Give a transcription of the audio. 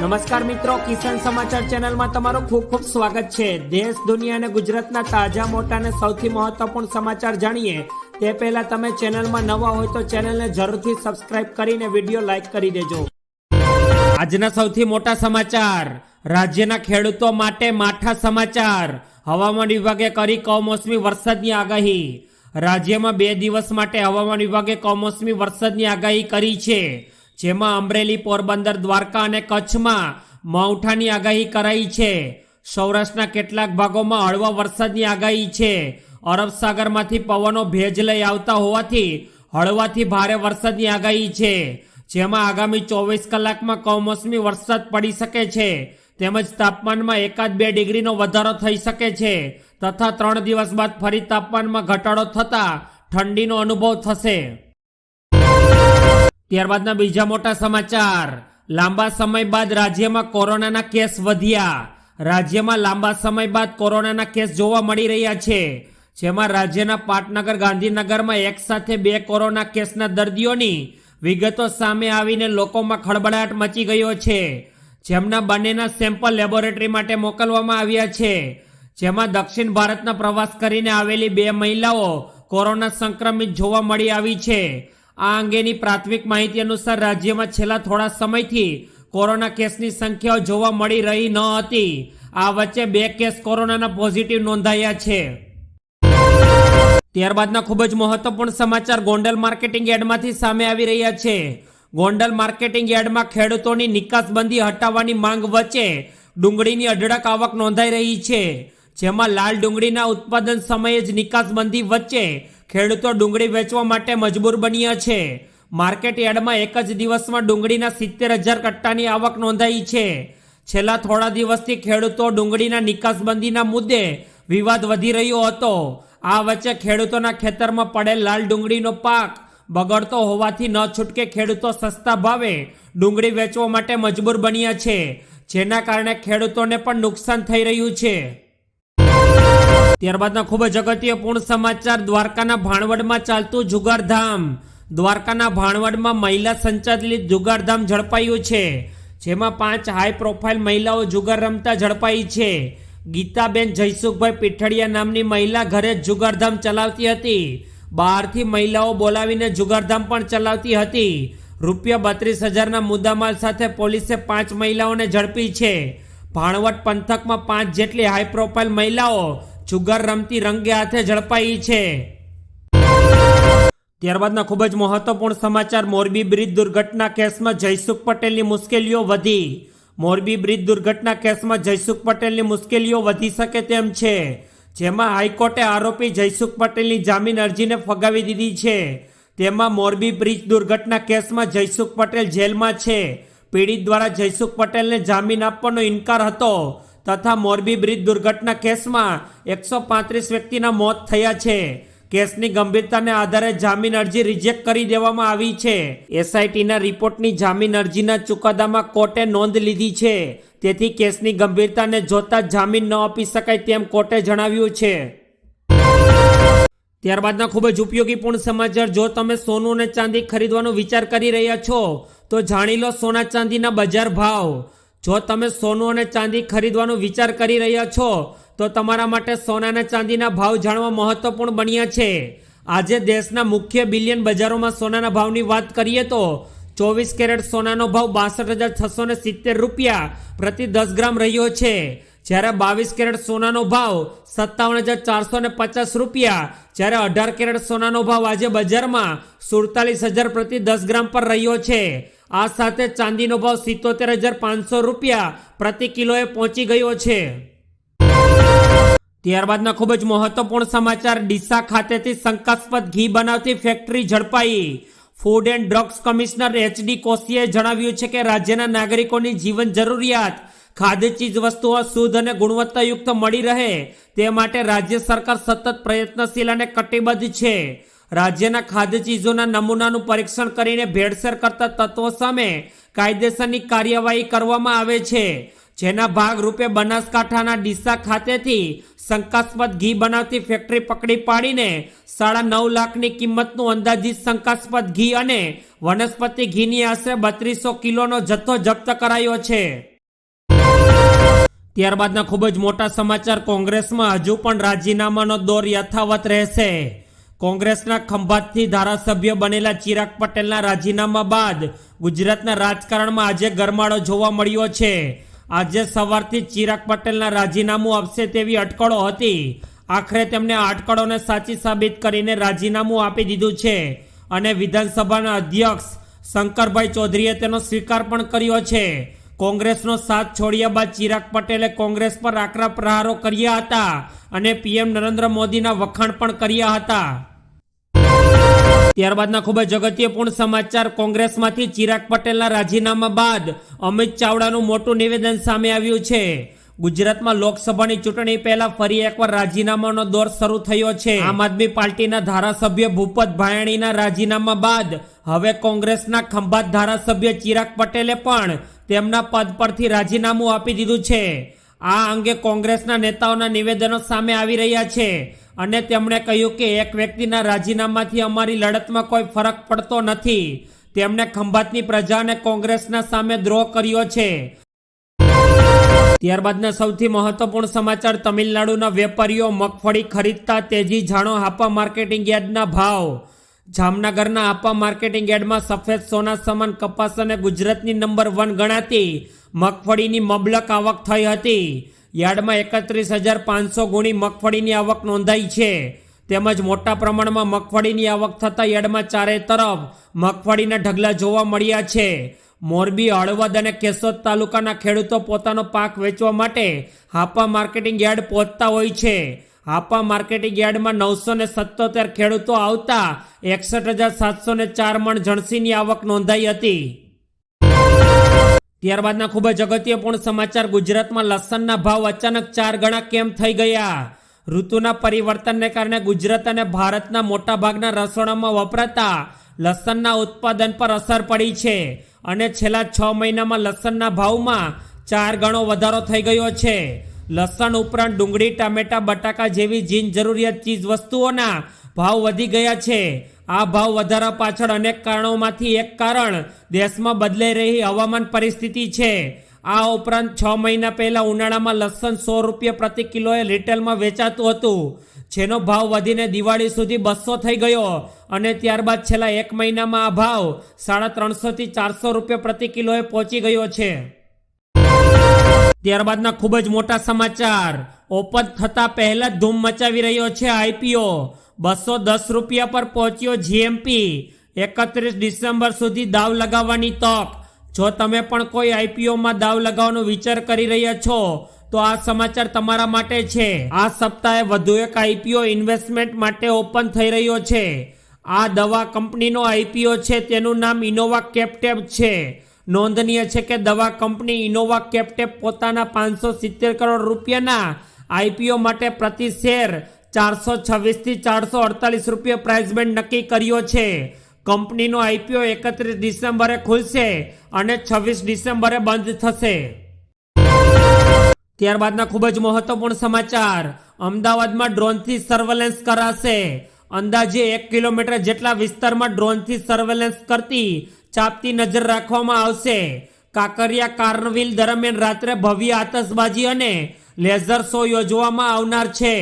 નમસ્કાર મિત્રો, કિસાન સમાચાર ચેનલમાં તમારું ખૂબ ખૂબ સ્વાગત છે. દેશ, દુનિયા અને ગુજરાતના તાજા, મોટા અને સૌથી મહત્વપૂર્ણ સમાચાર જાણીએ. તે પહેલા તમે ચેનલમાં નવા હોય તો ચેનલને જરૂરથી સબસ્ક્રાઇબ કરીને વીડિયો લાઇક કરી દેજો. આજના સૌથી મોટા સમાચાર. રાજ્યના ખેડૂતો માટે માઠા સમાચાર. હવામાન વિભાગે કરી કમોસમી વરસાદની આગાહી. રાજ્યમાં બે દિવસ માટે હવામાન વિભાગે કમોસમી વરસાદની આગાહી કરી છે. જેમાં અમરેલી પોરબંદર, દ્વારકા અને કચ્છમાં માવઠાની આગાહી કરાઈ છે. સૌરાષ્ટ્રના કેટલાક ભાગોમાં હળવા વરસાદની આગાહી છે. અરબ સાગરમાંથી પવનો ભેજ લઈ આવતા હોવાથી હળવાથી ભારે વરસાદની આગાહી છે. જેમાં આગામી ચોવીસ કલાકમાં કમોસમી વરસાદ પડી શકે છે. તેમજ તાપમાનમાં એકાદ બે ડિગ્રીનો વધારો થઈ શકે છે. તથા ત્રણ દિવસ બાદ ફરી તાપમાનમાં ઘટાડો થતાં ઠંડીનો અનુભવ થશે. ત્યારબાદના બીજા મોટા સમાચાર. લાંબા સમય બાદ રાજ્યમાં કોરોનાના કેસ વધ્યા. રાજ્યમાં લાંબા સમય બાદ કોરોનાના કેસ જોવા મળી રહ્યા છે. જેમાં રાજ્યના પાટનગર, ગાંધીનગરમાં એક સાથે બે કોરોના કેસના દર્દીઓની વિગતો સામે આવીને લોકોમાં ખળબળાટ મચી ગયો છે. જેમના બંનેના સેમ્પલ લેબોરેટરી માટે મોકલવામાં આવ્યા છે. જેમાં દક્ષિણ ભારતના પ્રવાસ કરીને આવેલી બે મહિલાઓ કોરોના સંક્રમિત જોવા મળી આવી છે. આ અંગેની પ્રાથમિક માહિતી અનુસાર રાજ્યમાં છેલ્લા થોડા સમયથી કોરોના કેસની સંખ્યાઓ જોવા મળી રહી ન હતી. આ વચ્ચે બે કેસ કોરોનાના પોઝિટિવ નોંધાયા છે. ત્યારબાદના ખૂબ જ મહત્વપૂર્ણ સમાચાર ગોંડલ માર્કેટિંગ યાર્ડમાંથી સામે આવી રહ્યા છે. ગોંડલ માર્કેટિંગ યાર્ડમાં ખેડૂતોની નિકાસબંધી હટાવવાની માંગ વચ્ચે ડુંગળીની અઢળક આવક નોંધાઈ રહી છે. જેમાં લાલ ડુંગળીના ઉત્પાદન સમયે જ નિકાસબંધી વચ્ચે ખેડૂતો ડુંગળી વેચવા માટે મજબૂર બન્યા છે. માર્કેટ યાર્ડમાં એક જ દિવસમાં ડુંગળીના સિત્તેર હજાર કટ્ટાની આવક નોંધાઈ છે. છેલ્લા થોડા દિવસથી ખેડૂતો ડુંગળીના નિકાસબંધીના મુદ્દે વિવાદ વધી રહ્યો હતો. આ વચ્ચે ખેડૂતોના ખેતરમાં પડેલ લાલ ડુંગળીનો પાક બગડતો હોવાથી ન છૂટકે ખેડૂતો સસ્તા ભાવે ડુંગળી વેચવા માટે મજબૂર બન્યા છે, જેના કારણે ખેડૂતોને પણ નુકસાન થઈ રહ્યું છે. ત્યારબાદના ખૂબ જ અગત્યપૂર્ણ સમાચાર. દ્વારકાના ભાણવડમાં ચાલતું જુગારધામ. દ્વારકાના ભાણવડમાં મહિલા સંચાલિત જુગારધામ ઝડપાયું છે, જેમાં પાંચ હાઈ પ્રોફાઇલ મહિલાઓ જુગાર રમતા ઝડપાઈ છે. ગીતાબેન જયસુખભાઈ પીઠડિયા નામની મહિલા ઘરે જ જુગારધામ ચલાવતી હતી. બહારથી મહિલાઓ બોલાવીને જુગારધામ પણ ચલાવતી હતી. રૂપિયા બત્રીસ હજારના મુદ્દામાલ સાથે પોલીસે પાંચ મહિલાઓને ઝડપી છે. ભાણવટ પંથકમાં પાંચ જેટલી હાઈ પ્રોફાઇલ મહિલાઓ જુગાર રમતી રંગે હાથે ઝડપાઈ છે. ત્યારબાદના ખૂબ જ મહત્વપૂર્ણ સમાચાર, મોરબી બ્રિજ દુર્ઘટના કેસમાં જયસુખ પટેલની મુશ્કેલીઓ વધી. મોરબી બ્રિજ દુર્ઘટના કેસમાં જયસુખ પટેલની મુશ્કેલીઓ વધી શકે તેમ છે. જેમાં હાઈકોર્ટે આરોપી જયસુખ પટેલની જામીન અરજીને ફગાવી દીધી છે. તેમાં મોરબી બ્રિજ દુર્ઘટના કેસમાં જયસુખ પટેલ જેલમાં છે. પીડિત દ્વારા જયસુખ પટેલને જામીન આપવાનો ઇનકાર હતો. તથા મોરબી બ્રિજ દુર્ઘટના કેસમાં એકસો પાંત્રીસ વ્યક્તિના મોત થયા છે. કેસની ગંભીરતાને આધારે જામીન અરજી રિજેક્ટ કરી દેવામાં આવી છે. એસઆઈટીના રિપોર્ટની જામીન અરજીના ચુકાદામાં કોર્ટે નોંધ લીધી છે. તેથી કેસની ગંભીરતાને જોતા જામીન ન આપી શકાય તેમ કોર્ટે જણાવ્યું છે. ત્યારબાદના ખૂબ જ ઉપયોગીપૂર્ણ સમાચાર. જો તમે સોનું અને ચાંદી ખરીદવાનો વિચાર કરી રહ્યા છો, તો જાણી લો સોના ચાંદીના બજાર ભાવ. જો તમે સોનું અને ચાંદી ખરીદવાનો વિચાર કરી રહ્યા છો, તો તમારા માટે સોના અને ચાંદીના ભાવ જાણવા મહત્વપૂર્ણ બન્યા છે. આજે દેશના મુખ્ય બિલિયન બજારોમાં સોનાના ભાવની વાત કરીએ તો ચોવીસ કેરેટ સોનાનો ભાવ બાસઠ હજાર છસો ને સિત્તેર રૂપિયા પ્રતિ દસ ગ્રામ રહ્યો છે. જ્યારે બાવીસ કેરેટ સોનાનો ભાવ સત્તાવન હજાર ચારસો ને પચાસ રૂપિયા, જ્યારે અઢાર કેરેટ સોનાનો ભાવ આજે બજારમાં સુડતાલીસ હજાર પ્રતિ દસ ગ્રામ પર રહ્યો છે. આ સાથે ચાંદીનો ભાવ સિત્તોતેર હજાર પાંચસો રૂપિયા પ્રતિ કિલોએ પહોંચી ગયો છે. ત્યારબાદના ખૂબ જ મહત્વપૂર્ણ સમાચાર, ડીસા ખાતેથી શંકાસ્પદ ઘી બનાવતી ફેક્ટરી ઝડપાઈ. Food and drugs commissioner H D કોશીએ જણાવ્યું છે કે રાજ્યના નાગરિકોની જીવન જરૂરિયાત, ખાદ્ય ચીજ વસ્તુઓ શુદ્ધ અને ગુણવત્તાયુક્ત મળી રહે તે માટે રાજ્ય સરકાર સતત પ્રયત્નશીલ અને કટિબદ્ધ છે. રાજ્યના ખાદ્ય ચીજોના નમૂનાનું પરીક્ષણ કરીને ભેળસેળ કરતા તત્વો સામે કાયદેસરની કાર્યવાહી કરવામાં આવે છે. જેના ભાગરૂપે બનાસકાંઠાના ડીસા ખાતેથી શંકાસ્પદ ઘી બનાવતી ફેક્ટરી પકડી પાડીને સાડા નવ લાખની કિંમતનું અંદાજિત શંકાસ્પદ ઘી અને વનસ્પતિ ઘીની આશરે બત્રીસો કિલોનો જથ્થો જપ્ત કરાયો છે. ત્યારબાદના ખૂબ જ મોટા સમાચાર કોંગ્રેસમાં હજુ પણ રાજીનામાનો દોર યથાવત રહેશે. કોંગ્રેસના ખંભાતથી ધારાસભ્ય બનેલા ચિરાગ પટેલના રાજીનામા બાદ ગુજરાતના રાજકારણમાં આજે ગરમાળો જોવા મળ્યો છે. આજે સવારથી ચિરાગ પટેલના રાજીનામું આપશે તેવી અટકળો હતી. આખરે તેમણે આ અટકળોને સાચી સાબિત કરીને રાજીનામું આપી દીધું છે અને વિધાનસભાના અધ્યક્ષ શંકરભાઈ ચૌધરીએ તેનો સ્વીકાર પણ કર્યો છે. કોંગ્રેસનો સાથ છોડ્યા બાદ ચિરાગ પટેલે કોંગ્રેસ પર આકરા પ્રહારો કર્યા હતા અને પીએમ નરેન્દ્ર મોદીના વખાણ પણ કર્યા હતા. ત્યારબાદના ખૂબ જ અગત્યપૂર્ણ સમાચાર. કોંગ્રેસમાંથી ચિરાગ પટેલના રાજીનામા બાદ અમિત ચાવડાનું મોટું નિવેદન સામે આવ્યું છે. ગુજરાતમાં લોકસભાની ચૂંટણી પહેલા ફરી એકવાર રાજીનામાનો દોર શરૂ થયો છે. આમ આદમી પાર્ટીના ધારાસભ્ય ભૂપત ભાયણીના રાજીનામા બાદ હવે કોંગ્રેસના ખંભાત ધારાસભ્ય ચિરાગ પટેલે પણ તેમના પદ પરથી રાજીનામું આપી દીધું છે. આ અંગે કોંગ્રેસના નેતાઓના નિવેદનો સામે આવી રહ્યા છે. અને તેમણે કહ્યું કે એક વ્યક્તિના રાજીનામાથી અમારી લડતમાં કોઈ ફરક પડતો નથી. તેમણે ખંભાતની પ્રજા અને કોંગ્રેસના સામે દ્રોહ કર્યો છે. ત્યારબાદના સૌથી મહત્વપૂર્ણ સમાચાર તમિલનાડુના વેપારીઓ મગફળી ખરીદતા તેજી જાણો હાપા માર્કેટિંગ યાર્ડના ભાવ. જામનગરના આપા માર્કેટિંગ યાર્ડમાં સફેદ સોના સમાન કપાસ અને ગુજરાતની નંબર વન ગણાતી મગફળીની મબલક આવક થઈ હતી. યાર્ડમાં એકત્રીસ હજાર પાંચસો ગુણી મગફળીની આવક નોંધાઈ છે. તેમજ મોટા પ્રમાણમાં મગફળીની આવક થતાં યાર્ડમાં ચારે તરફ મગફળીના ઢગલા જોવા મળ્યા છે. મોરબી, હળવદ અને કેશોદ તાલુકાના ખેડૂતો પોતાનો પાક વેચવા માટે હાપા માર્કેટિંગ યાર્ડ પહોંચતા હોય છે. હાપા માર્કેટિંગ યાર્ડમાં નવસો ને સત્તોતેર ખેડૂતો આવતા એકસઠ હજાર સાતસો ને ચાર મણ જણસીની આવક નોંધાઈ હતી. ત્યારબાદના ખૂબ જ અગત્યપૂર્ણ સમાચાર, ગુજરાતમાં લસણના ભાવ અચાનક ચાર ગણા કેમ થઈ ગયા? ઋતુના પરિવર્તનને કારણે ગુજરાત અને ભારતના મોટાભાગના રસોડામાં વપરાતા લસણના ઉત્પાદન પર અસર પડી છે અને છેલ્લા છ મહિનામાં લસણના ભાવમાં ચાર ગણો વધારો થઈ ગયો છે. લસણ ઉપરાંત ડુંગળી, ટામેટા, બટાકા જેવી જીન જરૂરિયાત ચીજ વસ્તુઓના ભાવ વધી ગયા છે. આ ભાવ વધારા પાછળ અનેક કારણોમાંથી એક કારણ, દેશમાં બદલાઈ રહી હવામાન પરિસ્થિતિ છે. આ ઉપરાંત છ મહિના પહેલા ઉનાળામાં લસણ સો રૂપિયા પ્રતિ કિલોએ રિટેલમાં વેચાતું હતું. જેનો ભાવ વધીને દિવાળી સુધી બસો થઈ ગયો અને ત્યારબાદ છેલ્લા એક મહિનામાં આ ભાવ સાડા ત્રણસોથી ચારસો રૂપિયા પ્રતિ કિલોએ પહોંચી ગયો છે. ત્યારબાદના ખૂબ જ મોટા સમાચાર. ઓપન થતા પહેલા ધૂમ મચાવી રહ્યો છે આઈપીઓ. બસો દસ રૂપિયા પર પહોંચ્યો જીએમપી એકત્રીસ ડિસેમ્બર સુધી દાવ લગાવવાની તક. જો તમે પણ કોઈ આઈપીઓમાં દાવ લગાવવાનો વિચાર કરી રહ્યા છો, તો આ સમાચાર તમારા માટે છે. આ સપ્તાહે વધુ એક આઈપીઓ ઇન્વેસ્ટમેન્ટ માટે ઓપન થઈ રહ્યો છે. આ દવા કંપનીનો આઈપીઓ છે, તેનું નામ ઇનોવા કેપટેપ છે. નોંધનીય છે કે દવા કંપની ઇનોવા કેપટેપ પોતાના પાંચસો સિત્તેર કરોડ રૂપિયાના આઈપીઓ માટે પ્રતિ શેર ચારસો છવ્વીસથી ચારસો અડતાલીસ રૂપિયા પ્રાઇસ બેન્ડ નક્કી કર્યો છે. કંપનીનો આઈપીઓ એકત્રીસ ડિસેમ્બરે ખુલશે અને છવ્વીસ ડિસેમ્બરે બંધ થશે. ત્યારબાદના ખૂબ જ મહત્વપૂર્ણ સમાચાર. અમદાવાદમાં ડ્રોનથી સર્વેલન્સ કરાશે. અંદાજે એક કિલોમીટર જેટલા વિસ્તારમાં ડ્રોનથી સર્વેલન્સ કરતી ચાપતી નજર રાખવામાં આવશે. કાંકરિયા કાર્નવિલ દરમિયાન રાત્રે ભવ્ય આતશબાજી અને લેઝર શો યોજવામાં આવનાર છે.